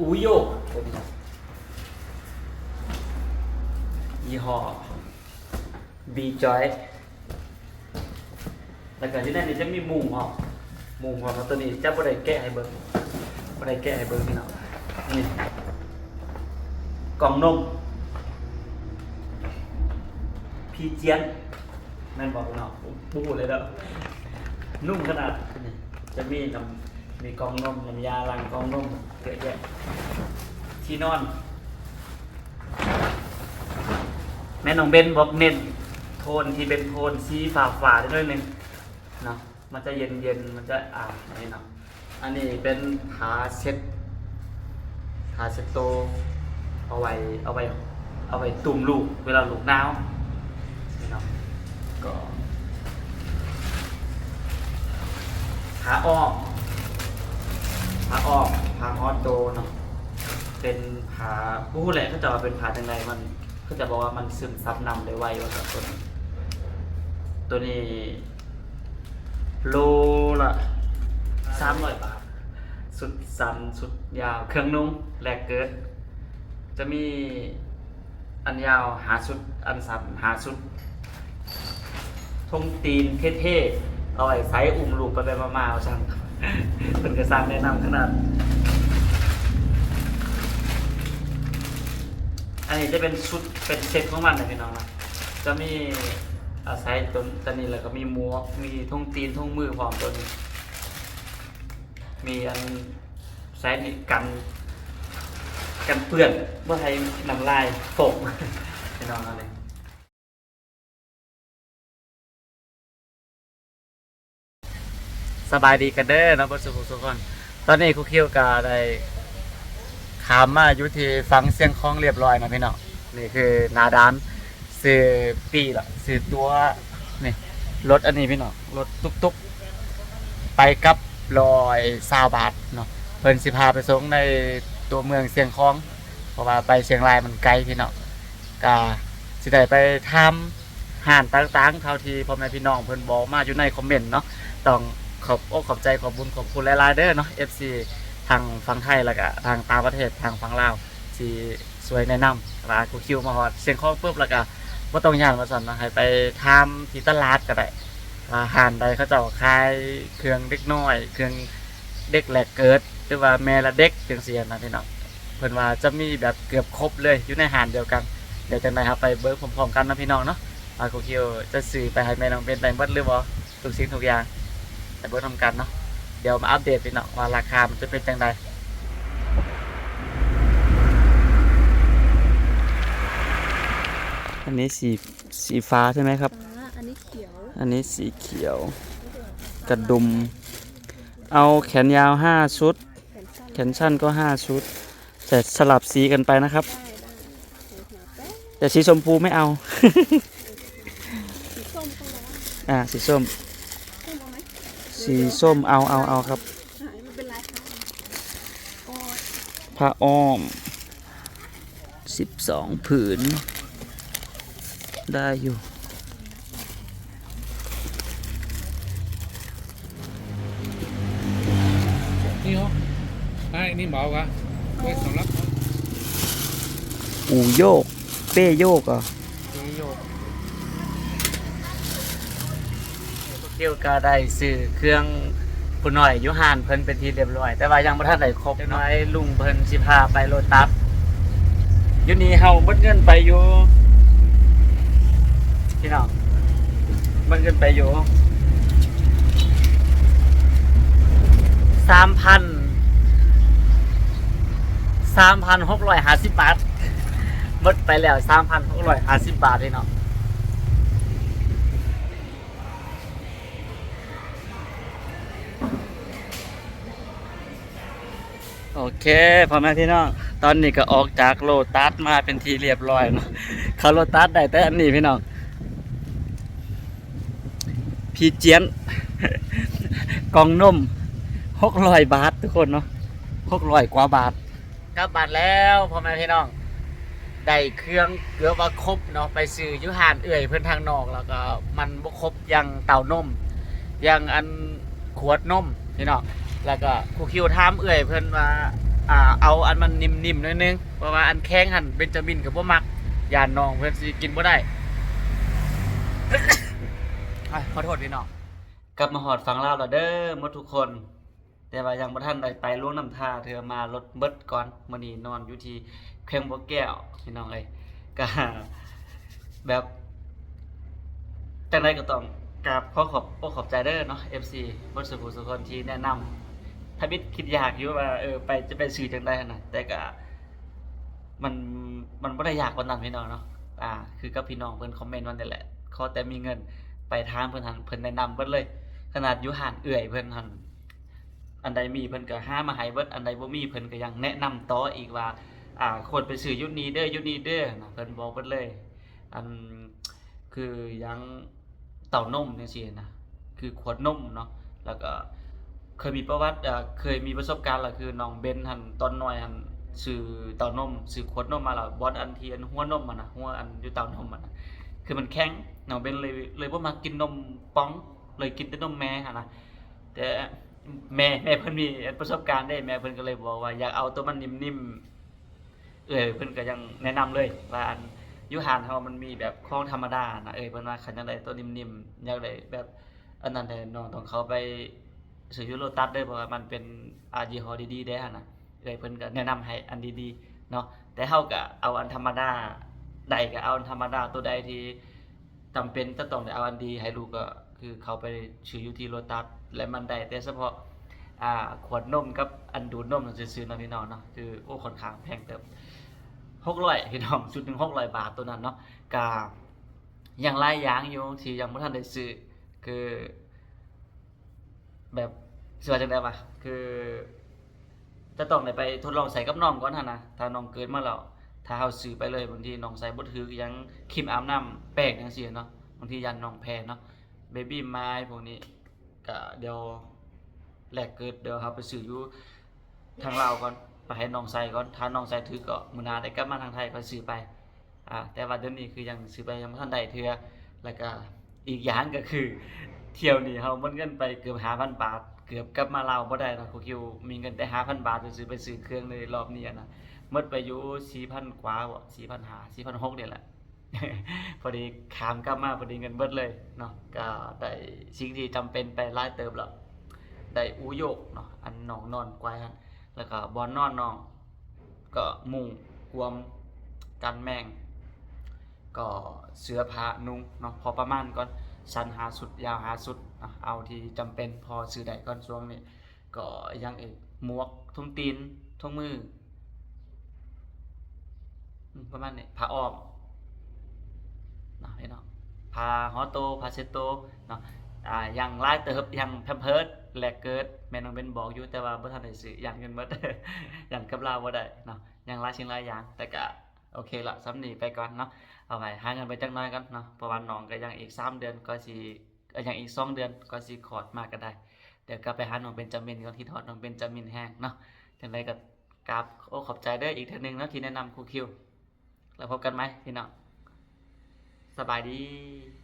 อูโยกยี่ห้อบีจอยแล้วก็ที่นั่นนี่จะมีมุงหรอมุงของตัวนี้จะบ่ได้แกะให้เบิ่งบ่ได้แกะให้เบิ่งพี่น้องนี่กล่องนมพีเจียนแม่นบอกพี่น้องพูเลยเด้อนุ่มขนาดจะมีน้ำ มีกองนมน้ำยาล้างกองนมเยอะแยะที่นอน แม่น้องเบนบอกเน้นโทนที่เป็นโทนสีฟ้าฟ้าด้วยหนึงเนาะมันจะเย็นเย็นมันจะอ่านนี้เนาะอันนี้เป็นผาเช็ดผาเช็ดโต เอาไว้เอาไว้เอาไว้ตุ่มลูก เวลาลูกหนาวนี่เนาะก็ผาอ้อม ผาอ้อมผาออโตเนาะเป็นผาผู้แหละเขาจะว่าเป็นผาจังไรมันเขาจะบอกว่ามันซึมซับนำได้ไวว่ากับตัวนี้ตัวนี้โลละสามร้อยบาท สุดสันสุดยาว เครื่องนุ่งแหลกเกิด จะมีอันยาวหาสุดอันสันหาสุดทงตีนเท่ๆเอาไว้ใส่อุ้มลูกไปไปมาๆเอาช่าง เป็นกระซังแนะนำขนาด อันนี้จะเป็นชุดเป็นเซ็ตของมันนะพี่น้องนะจะมีอาศัยตัวตัวนี้แล้วก็มีหมัวกมีทงตีนทงมือพร้อมตัวนี้มีอันใช้นี่กัน กันเปื้อนเมื่อให้น้ำลายตกพี่น้องอะไร สบายดีกันเด้อเนะบนสุขสุขคนตอนนี้คุกคิวกาได้ขามมาอยู่ที่ฟังเสียงคล้องเรียบร้อยนะพี่น้องนี่คือนาดานซื้อปีละซื้อตัวนี่รถอันนี้พี่น้องรถตุกตุกๆไปกับลอยซาวบาทเนาะเพิ่นสิพาไปส่งในตัวเมืองเสียงคล้อง เพราะว่าไปเชียงรายมันไกลพี่น้องก็สิได้ไปทำห่านต่างๆเท่าที่พ่อแม่พี่น้องเพิ่นบอกมาอยู่ในคอมเมนต์เนาะต้อง ขอบอกขอบใจขอบบุญขอบคุณหลายๆเด้อเนาะ FC ทางฝั่งไทยแล้วก็ทางต่างประเทศทางฝั่งลาวสีสวยแนะนำร้านกูคิวมาฮอดเสียงคอปุ๊บแล้วก็บ่ต้องย่านมาสั่นนะให้ไปทำที่ตลาดก็ได้อาหารใดเขาเจ้าขายเครื่องเด็กน้อย เครื่องเด็กแหลกเกิดหรือว่าแม่ละเด็กจังซี่นะพี่น้องเพิ่นว่าจะมีแบบเกือบครบเลยอยู่ในอาหารเดียวกันเดี๋ยวจังไดครับไปเบิร์พร้อมๆกันนะพี่น้องเนาะอากูคิวจะสื่อไปให้แม่น้องเป็นไปเบิดหรือบ่ทุกสิ่งทุกอย่าง ไปเบิร์ทำกันเนาะเดี๋ยวมาอัปเดตพี่น้องว่าราคามันจะเป็นจังไดอันนี้สีสีฟ้าใช่ไหมครับ ฟ้าอันนี้เขียวอันนี้สีเขียว กระดุม เอาแขนยาวห้าชุด แขนสั้นแขนสั้นก็ห้าชุด แต่สลับสีกันไปนะครับ ได้ได้เดี๋ยวหาแป๊บแต่สีชมพูไม่เอา สีส้มก็แล้วอ่าสีส้มส้มเอาไหม สีส้มเอาเอาเอาครับหายมันเป็นลายค่ะก็ผ้าอ้อมสิบสองผืน ได้อยู่ นี่เหรอไอ้นี่เบากะไว้สำหรับอูโยก เป้โยกเหรอะ เที่ยวก็ได้ซื้อเครื่องผู้น้อยอยุหานเพิ่นเป็นทีเรียบร้อย แต่ว่ายังบ่ทันได้ครบเด็กน้อยลุงเพิ่นสิพาไปโลตัสอยู่นี่เฮาเบิดเงินไปอยู่พี่น้องเบิดเงินไปอยู่สามพันสามพันหกร้อยห้าสิบบาทหมดไปแล้วสามพันหกร้อยห้าสิบบาทเลยเนาะ โอเคพ่อแม่พี่น้องตอนนี้ก็ออกจากโลตัสมาเป็นทีเรียบร้อยเนาะเขาโลตัสได้แต่อันนี้พี่น้องพีเจียนกองนมหกร้อยบาททุกคนเนาะหกร้อยกว่าบาทกลับบานแล้วพ่อแม่พี่น้องได้เครื่องเกือบว่าครบเนาะไปซื้อยุหานเอื่อยเพื่อนทางนอกแล้วก็มันบ่ครบอยังเต่านมอยังอันขวดนมพี่น้อง แล้วก็ครูคิวถามเอื่อยเพื่อนว่าอ่าเอาอันมันนิ่มๆหนิดนึงเพราะว่าอันแข็งหันเบนจามินกับบ่มักยานน้องเพิ่นสิกินบ่ได้ อะขอโทษพี่น้องกลับมาหอดฟังเล่าแล้วเด้อหมดทุกคน แต่ว่ายังบ่ทันได้ไปล่วงน้ำท่าเธอมารถเบิดก่อนมื้อนี้นอนอยู่ที่เคียงบ่แก้วพี่น้องเอ้ยก็แบบจังไดก็ต้องกราบขอขอบอขอบใจเด้อเนาะ FC บ่สุขสุขคนที่แนะนำ ถ้าบิดคิดยากอยู่ว่าเออไปจะไปซื้อจังได๋นะแต่ก็มันมันบ่ได้ยากปานนั้นพี่น้องเนาะอ่า คือกับพี่น้องเพิ่นคอมเมนต์วันนั่นแหละขอแต่มีเงินไปทางเพิ่นหันเพิ่นแนะนำเบิดเลย ขนาดอยู่ห้านเอื้อยเพิ่นหันอันใดมีเพิ่นก็ห้ามาให้เบิดอันใดบ่มีเพิ่นก็ยังแนะนำต่ออีกว่า อ่าควรไปซื้อยุคนี้เด้อยุคนี้เด้อนะเพิ่นบอกเบิดเลย อันคือยังเต่านมจังซี่นะคือขวดนมเนาะแล้วก็ เคยมีประวัติอ่าเคยมีประสบการณ์ล้วคือน้องเบนหันตอนน้อยหันซื้อเต่านมซื้อขวดนมมาแล้วบอสอันเทียนหัวนมมันนะหัวอันอยู่เต่านมมันนะคือมันแข็งน้องเบนเลยเลยบ่มากินนมป๋องเลยกินแต่นมแม่หันนะแต่แม่แม่เพิ่นมีประสบการณ์ได้แม่เพิ่นก็เลยบอกว่าอยากเอาตัวมันนิ่มๆเออเพิ่นก็ยังแนะนำเลยว่าอันยูหานเฮามันมีแบบของธรรมดานะเออเพิ่นว่าคันจังไดตัวนิ่มๆอยากได้แบบอันนั้นแต่น้องต้องเข้าไป ซื้อยูโรตัสเด้เพราะว่ามันเป็นอายี่ห้อดีๆได้นะเออเพิ่นก็แนะนำให้อันดีๆเนาะแต่เฮาก็เอาอันธรรมดาใดก็เอาอันธรรมดาตัวใดที่จำเป็นจะต้องได้เอาอันดีให้ลูกก็คือเขาไปซื้ออยู่ที่โลตัสและมันได้แต่เฉพาะอ่าขวดนมกับอันดูดนมนั่นซื่อๆนะพี่น้องเนาะคือโอ้ค่อนข้างแพงเติบหกร้อยพี่น้องชุดหนึ่งหกร้อยบาทตัวนั้นเนาะกายังไล่ยางอยู่ที่ยังไม่ทันได้ซื้อคือ แบบสวยจังได๋วะคือ จะต้องได้ไปทดลองใส่กับน้องก่อนหั่นนะถ้าน้องเกิดมาแล้วถ้าเฮาซื้อไปเลยบางทีน้องใส่บ่ถือยังครีมอาบน้ำแป้งจังซี่เนาะบางทียันน้องแพ้เนาะเบบี้ไม้พวกนี้ก็เดี๋ยวแลกเกิดเดี๋ยวเฮาไปซื้ออยู่ทางลาวก่อนไปให้น้องใส่ก่อนถ้าน้องใส่ถือก็มื้อหน้าได้กลับมาทางไทยก็ซื้อไปอ่าแต่ว่าเดี๋ยวนี้คือยังซื้อไปยังบ่ทันได้เทื่อแล้วก็อีกอย่างก็คือ เที่ยวนี้เฮาหมดเงินไปเกือบ5,000บาท เกือบกลับมาลาวบ่ได้นะครูคิวมีเงินแต่5,000บาทซื้อไปซื้อเครื่องเลยรอบนี้อะนะหมดไปอยู่4,000กว่าบ่4,500 4,600นี่แหละพอดีขามกลับมาพอดีเงินเบิดเลยเนาะก็ได้สิ่งที่จำเป็นไปหลายเติบแล้วได้อูโยกเนาะอันน้องนอนกวายหั่นแล้วก็บอลนอนน้องก็มุงกวมกันแมง ก็เสื้อผ้านุ่งเนาะพอประมาณก่อน สั้นหาสุดยาวหาสุดเอาที่จำเป็นพอซื้อได้ก่อนช่วงนี้ก็ยังอีกหมวกทุ่งตีนทุ่งมือประมาณนี้ผ้าอ้อมเนาะพี่น้องผ้าฮอโตผ้าเช็ดโตเนาะอ่ายังไล่เติบอยังแพมเพิร์ดแลกเกิดแม่น้องเบนบอกอยู่แต่ว่าบ่ทันได้ซื้ออยังเงินหมดอยังกับเราบ่ได้เนาะอยังหลายสิ่งหลายอย่างแต่ก็ โอเคละสำนีไปก่อนเนาะเอาไว้หาเงินไปจังหน่อยกันเนาะประมาณน้องก็ยังอีก 3 เดือนก็สี่ยังอีก 2 เดือนก็สิขอดมากก็ได้ เดี๋ยวกลับไปหาน้องเบนจามินก่อนที่ทอดน้องเบนจามินแห้งเนาะจังไรก็กราบโอ้ขอบใจเด้ออีกเทื่อนึงเนาะที่แนะนำครูคิว แล้วพบกันไหมพี่น้องสบายดี